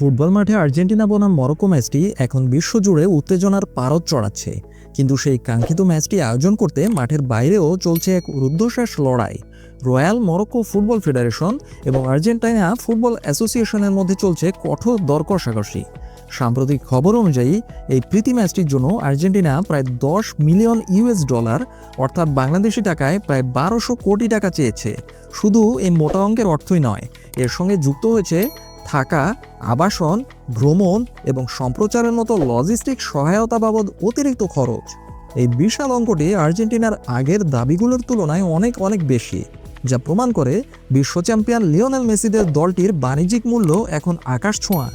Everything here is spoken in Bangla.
ফুটবল মাঠে আর্জেন্টিনা বনাম মরক্কো ম্যাচটি এখন বিশ্বজুড়ে উত্তেজনার পারদ চড়াচ্ছে। কিন্তু সেই কাঙ্ক্ষিত ম্যাচটি আয়োজন করতে মাঠের বাইরেও চলছে এক রুদ্ধশ্বাস লড়াই। রয়্যাল মরক্কো ফুটবল ফেডারেশন এবং আর্জেন্টিনা ফুটবল অ্যাসোসিয়েশনের মধ্যে চলছে কঠোর দর কষাকষি সাম্প্রতিক খবর অনুযায়ী, এই প্রীতি ম্যাচটির জন্য আর্জেন্টিনা প্রায় দশ মিলিয়ন ইউএস ডলার, অর্থাৎ বাংলাদেশি টাকায় প্রায় বারোশো কোটি টাকা চেয়েছে। শুধু এই মোটা অঙ্কের অর্থই নয়, এর সঙ্গে যুক্ত হয়েছে থাকা, আবাসন, ভ্রমণ এবং সম্প্রচারের মতো লজিস্টিক সহায়তা বাবদ অতিরিক্ত খরচ। এই বিশাল অঙ্কটি আর্জেন্টিনার আগের দাবিগুলোর তুলনায় অনেক অনেক বেশি, যা প্রমাণ করে বিশ্ব চ্যাম্পিয়ন লিওনেল মেসিদের দলটির বাণিজ্যিক মূল্য এখন আকাশ ছোঁয়া।